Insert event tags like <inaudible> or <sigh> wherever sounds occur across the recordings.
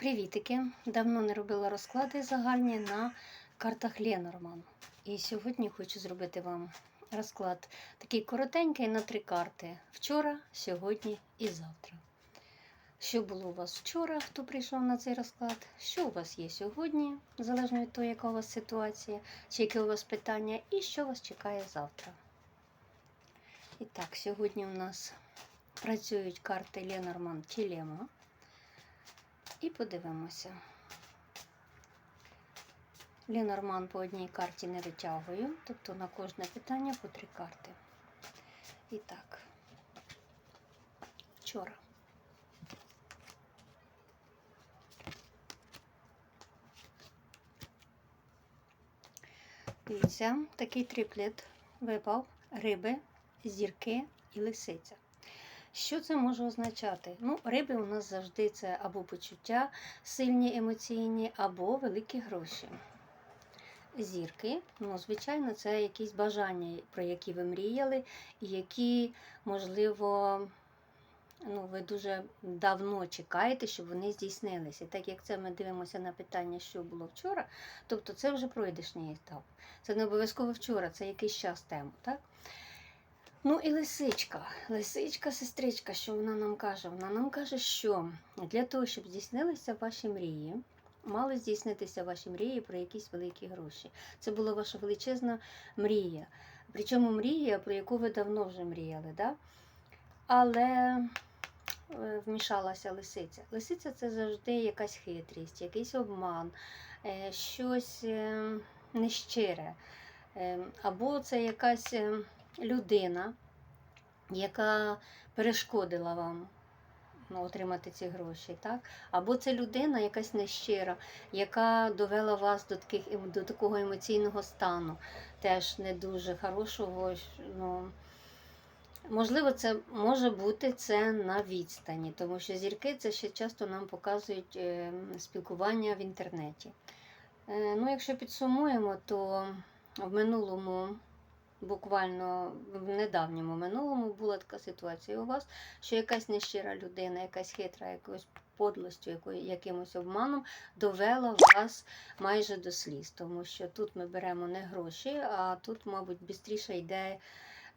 Привітики! Давно не робила розклади загальні на картах Ленорман. І сьогодні хочу зробити вам розклад такий коротенький на три карти: вчора, сьогодні і завтра. Що було у вас вчора, хто прийшов на цей розклад? Що у вас є сьогодні, залежно від того, яка у вас ситуація, чи яке у вас питання, і що вас чекає завтра. І так, сьогодні у нас працюють карти Ленорман Тілема. І подивимося. Лінорман по одній карті не витягую, тобто на кожне питання по три карти. І так, вчора. Дивіться, такий триплет випав риби, зірки і лисиця. Що це може означати? Ну, риби у нас завжди це або почуття сильні емоційні, або великі гроші. Зірки, ну, звичайно, це якісь бажання, про які ви мріяли, і які, можливо, ну, ви дуже давно чекаєте, щоб вони здійснилися. Так як це ми дивимося на питання, що було вчора, тобто це вже пройдешній етап. Це не обов'язково вчора, це якийсь час тему. так? Ну і лисичка, лисичка, сестричка, що вона нам каже? Вона нам каже, що для того, щоб здійснилися ваші мрії, мали здійснитися ваші мрії про якісь великі гроші. Це була ваша величезна мрія. Причому мрія, про яку ви давно вже мріяли. Да? Але е, вмішалася лисиця. Лисиця це завжди якась хитрість, якийсь обман, е, щось е, нещире. Або це якась. Людина, яка перешкодила вам ну, отримати ці гроші, так? або це людина якась нещира, яка довела вас до таких, ем- до такого емоційного стану, теж не дуже хорошого. Ну, Можливо, це може бути це на відстані, тому що зірки це ще часто нам показують е, спілкування в інтернеті. Е, Ну, Якщо підсумуємо, то в минулому буквально в недавньому минулому була така ситуація у вас, що якась нещира людина, якась хитра, якоюсь подлостю, якимось обманом довела вас майже до сліз. Тому що тут ми беремо не гроші, а тут, мабуть, швидше йде.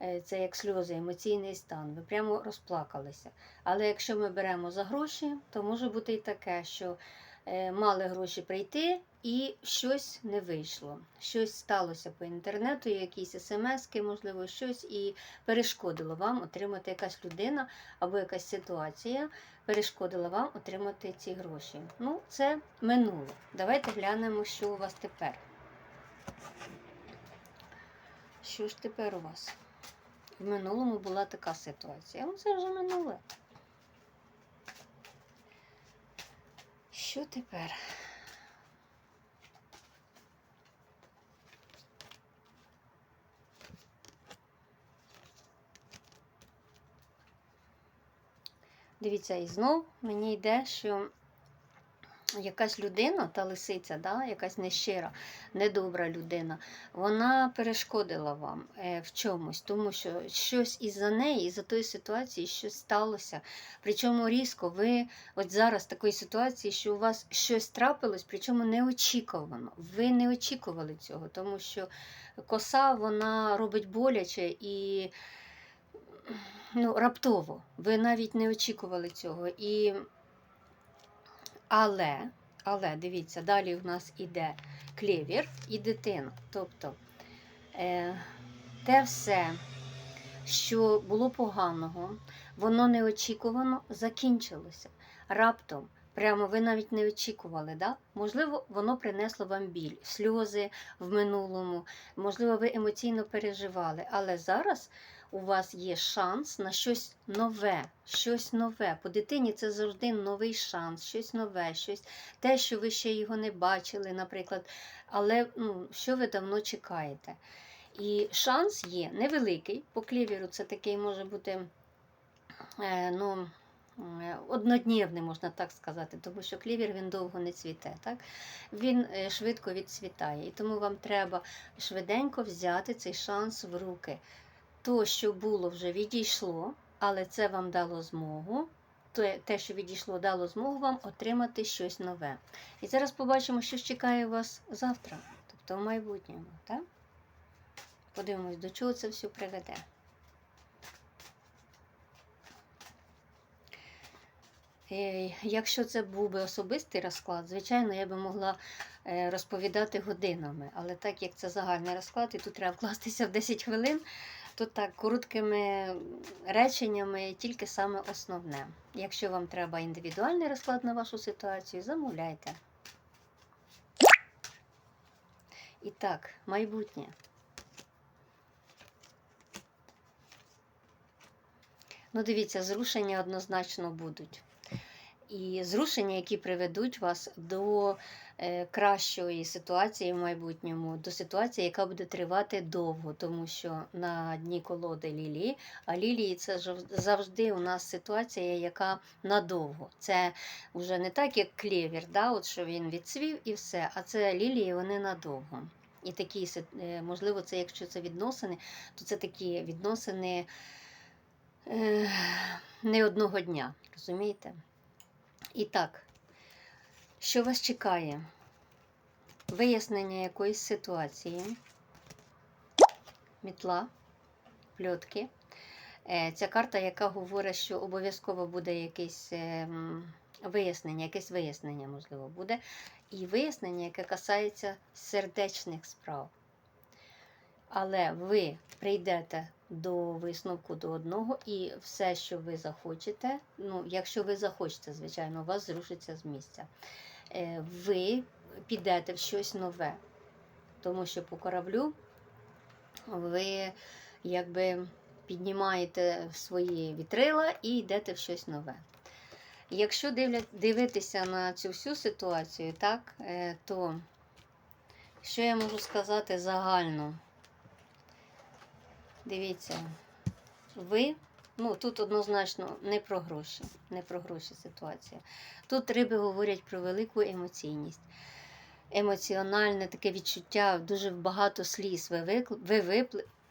е, Це як сльози, емоційний стан. Ви прямо розплакалися. Але якщо ми беремо за гроші, то може бути і таке, що е, мали гроші прийти, і щось не вийшло. Щось сталося по інтернету, якісь смски, можливо, щось і перешкодило вам отримати якась людина або якась ситуація, перешкодила вам отримати ці гроші. Ну, це минуло. Давайте глянемо, що у вас тепер. Що ж тепер у вас? В минулому була така ситуація. Ну, це вже минуле. Що тепер? Дивіться, і знов мені йде, що якась людина, та лисиця, да, якась нещира, недобра людина, вона перешкодила вам е, в чомусь, тому що щось із-за неї, із-за тої ситуації, щось сталося. Причому різко ви от зараз в такій ситуації, що у вас щось трапилось, причому неочікувано. Ви не очікували цього, тому що коса вона робить боляче і ну, раптово. Ви навіть не очікували цього. І... Але, але дивіться, далі в нас іде клевір і дитина. Тобто е, те все, що було поганого, воно неочікувано закінчилося. Раптом. Прямо ви навіть не очікували, да? можливо, воно принесло вам біль, сльози в минулому, можливо, ви емоційно переживали, але зараз у вас є шанс на щось нове, щось нове. По дитині це завжди новий шанс, щось нове, щось те, що ви ще його не бачили, наприклад, але ну, що ви давно чекаєте. І шанс є невеликий. По клівіру це такий може бути. Е, ну, е, Однодневний, можна так сказати, тому що клівір він довго не цвіте. Так? Він е, швидко відцвітає. І тому вам треба швиденько взяти цей шанс в руки то, що було, вже відійшло, але це вам дало змогу те, що відійшло, дало змогу вам отримати щось нове. І зараз побачимо, що чекає вас завтра, тобто в майбутньому. Так? Подивимось, до чого це все приведе. Якщо це був би особистий розклад, звичайно, я би могла е, розповідати годинами. Але так як це загальний розклад, і тут треба вкластися в 10 хвилин, то так короткими реченнями тільки саме основне. Якщо вам треба індивідуальний розклад на вашу ситуацію, замовляйте. І так, майбутнє. Ну, дивіться, зрушення однозначно будуть. І зрушення, які приведуть вас до е, кращої ситуації в майбутньому, до ситуації, яка буде тривати довго, тому що на дні колоди лілії, а лілії це завжди у нас ситуація, яка надовго. Це вже не так, як клевір, да, от що він відцвів і все, а це лілії вони надовго. І такі, е, можливо, це якщо це відносини, то це такі відносини е, не одного дня, розумієте? І так, що вас чекає? Вияснення якоїсь ситуації, мітла, пльотки. Е, Ця карта, яка говорить, що обов'язково буде якесь е, вияснення, якесь вияснення, можливо, буде. І вияснення, яке касається сердечних справ. Але ви прийдете до висновку до одного, і все, що ви захочете, ну, якщо ви захочете, звичайно, у вас зрушиться з місця. Е, Ви підете в щось нове. Тому що по кораблю ви якби піднімаєте свої вітрила і йдете в щось нове. Якщо дивитися на цю всю ситуацію, так, е, то що я можу сказати загально? Дивіться, ви, ну тут однозначно не про гроші, не про гроші ситуація. Тут риби говорять про велику емоційність, емоціональне таке відчуття, дуже багато сліз. Ви, ви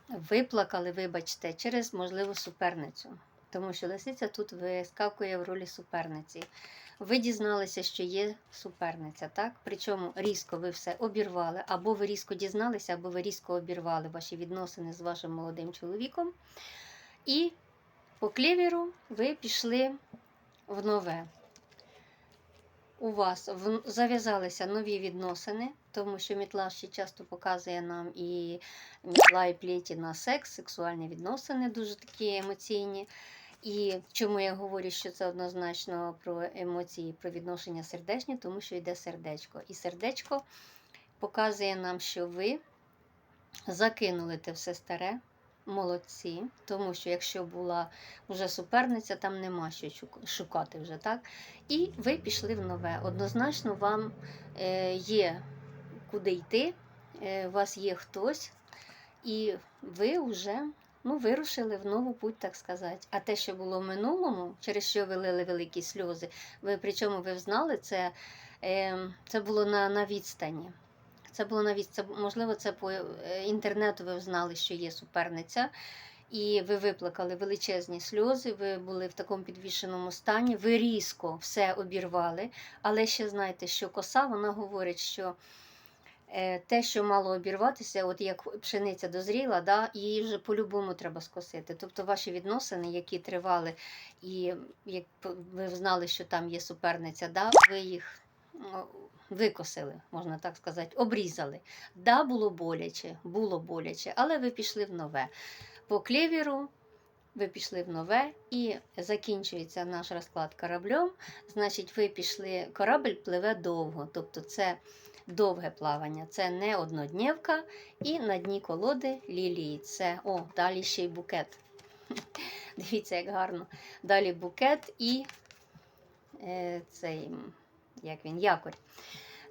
виплакали, вибачте, через можливу суперницю. Тому що лисиця тут вискакує в ролі суперниці. Ви дізналися, що є суперниця, так? Причому різко ви все обірвали, або ви різко дізналися, або ви різко обірвали ваші відносини з вашим молодим чоловіком. І по клівіру ви пішли в нове. У вас зав'язалися нові відносини, тому що мітла ще часто показує нам і мітла і плеті на секс, сексуальні відносини, дуже такі емоційні. І чому я говорю, що це однозначно про емоції, про відношення сердечні, тому що йде сердечко. І сердечко показує нам, що ви закинули те все старе, молодці, тому що якщо була вже суперниця, там нема що шукати вже, так? І ви пішли в нове. Однозначно, вам е, є куди йти, е, у вас є хтось, і ви вже ну, вирушили в нову путь, так сказати. А те, що було в минулому, через що ви лили великі сльози, ви причому ви знали, це, е, це було на, на відстані. Це було навіть це, можливо, це по е, інтернету ви знали, що є суперниця, і ви виплакали величезні сльози, ви були в такому підвішеному стані, ви різко все обірвали, але ще знаєте, що коса вона говорить, що те, що мало обірватися, от як пшениця дозріла, да, її вже по-любому треба скосити. Тобто ваші відносини, які тривали, і як ви знали, що там є суперниця, да, ви їх викосили, можна так сказати, обрізали. Да, було боляче, було боляче, але ви пішли в нове. По клевіру ви пішли в нове і закінчується наш розклад кораблем. Значить, ви пішли, корабль пливе довго, тобто це довге плавання, це не однодневка, і на дні колоди лілії. Це о, далі ще й букет. <laughs> Дивіться, як гарно. Далі букет і е, цей, як він, якорь.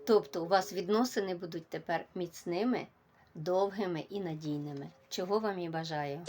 Тобто у вас відносини будуть тепер міцними, довгими і надійними. Чого вам і бажаю.